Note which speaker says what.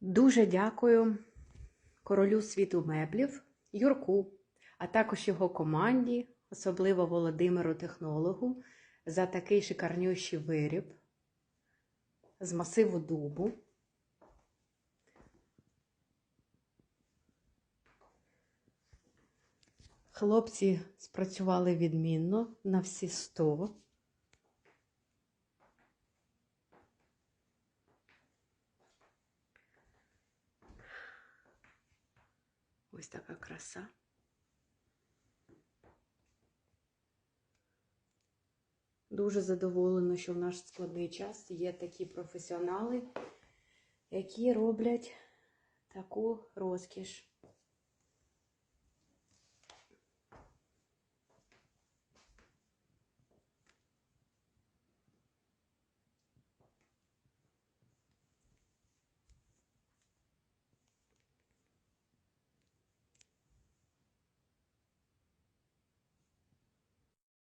Speaker 1: Дуже дякую королю світу меблів Юрку, а також його команді, особливо Володимиру технологу, за такий шикарнющий виріб з масиву дубу. Хлопці спрацювали відмінно на всі 100. Ось така краса. Дуже задоволена, що в наш складний час є такі професіонали, які роблять таку розкіш.